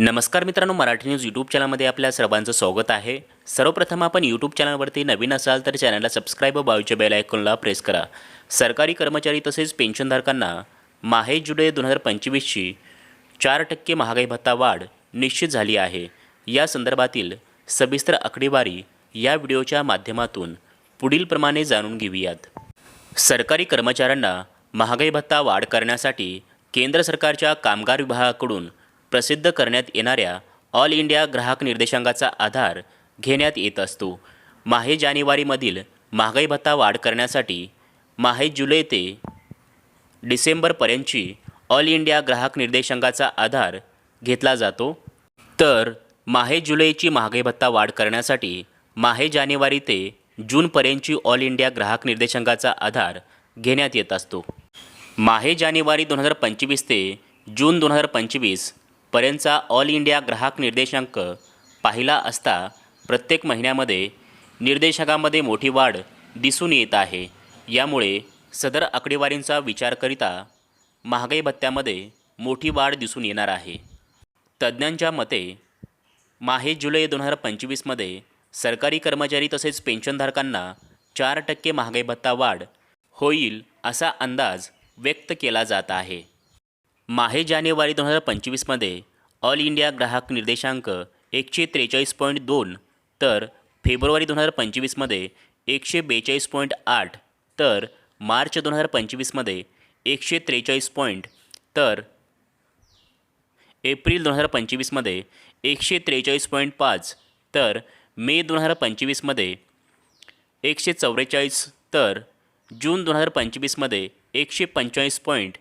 नमस्कार मित्रांनो Marathi news YouTube चॅनलमध्ये आपल्या सर्वांचं स्वागत आहे. सर्वप्रथम आपण यूट्यूब चॅनलवरती नवीन असाल तर चॅनलला सबस्क्राईब व बाजूच्या बेल आयकॉनला प्रेस करा. सरकारी कर्मचारी तसेच पेन्शनधारकांना माहे जुलै दोन हजार पंचवीसची चार टक्के महागाई भत्ता वाढ निश्चित झाली आहे. या संदर्भातील सविस्तर आकडेवारी या व्हिडिओच्या माध्यमातून पुढीलप्रमाणे जाणून घेऊयात. सरकारी कर्मचाऱ्यांना महागाई भत्ता वाढ करण्यासाठी केंद्र सरकारच्या कामगार विभागाकडून प्रसिद्ध करण्यात येणाऱ्या ऑल इंडिया ग्राहक निर्देशांकाचा आधार घेण्यात येत असतो. माहे जानेवारीमधील महागाई भत्ता वाढ करण्यासाठी माहे जुलै ते डिसेंबरपर्यंतची ऑल इंडिया ग्राहक निर्देशांकाचा आधार घेतला जातो. तर माहे जुलैची महागाई भत्ता वाढ करण्यासाठी माहे जानेवारी ते जूनपर्यंतची ऑल इंडिया ग्राहक निर्देशांकाचा आधार घेण्यात येत असतो. माहे जानेवारी दोन हजार पंचवीस ते जून दोन हजार पंचवीस पर्यंतचा ऑल इंडिया ग्राहक निर्देशांक पाहिला असता प्रत्येक महिन्यामध्ये निर्देशकामध्ये मोठी वाढ दिसून येत आहे. यामुळे सदर आकडेवारींचा विचार करिता महागाई भत्त्यामध्ये मोठी वाढ दिसून येणार आहे. तज्ज्ञांच्या मते माहे जुलै दोन हजार पंचवीसमध्ये सरकारी कर्मचारी तसेच पेन्शनधारकांना चार टक्के महागाई भत्ता वाढ होईल असा अंदाज व्यक्त केला जात आहे. माहे जानेवारी दोन हजार पंचवीसमध्ये ऑल इंडिया ग्राहक निर्देशांक एकशे त्रेचाळीस पॉईंट दोन तर फेब्रुवारी दोन हजार पंचवीसमध्ये एकशे बेचाळीस पॉईंट आठ तर मार्च दोन हजार पंचवीसमध्ये एकशे त्रेचाळीस पॉईंट तर एप्रिल दोन हजार पंचवीसमध्ये एकशे त्रेचाळीस पॉईंट पाच तर मे दोन हजार पंचवीसमध्ये एकशे चौवेचाळीस तर जून दोन हजार पंचवीसमध्ये एकशे पंचेचाळीस पॉईंट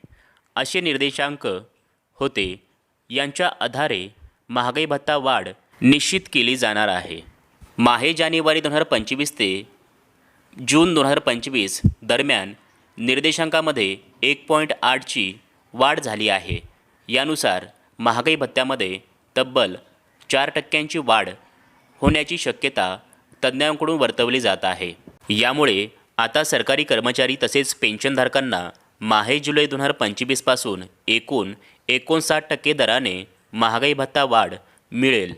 असे निर्देशांक होते. यांच्या आधारे महागाई भत्ता वाढ निश्चित केली जाणार आहे. माहे जानेवारी दोन हजार पंचवीस ते जून दोन हजार पंचवीस दरम्यान निर्देशांकामध्ये एक पॉईंट आठची वाढ झाली आहे. यानुसार महागाई भत्त्यामध्ये तब्बल चार टक्क्यांची वाढ होण्याची शक्यता तज्ज्ञांकडून वर्तवली जात आहे. यामुळे आता सरकारी कर्मचारी तसेच पेन्शनधारकांना माहे जुलै दोन हजार पंचवीसपासून एकूण एकोणसाठ टक्के दराने महागाई भत्ता वाढ मिळेल.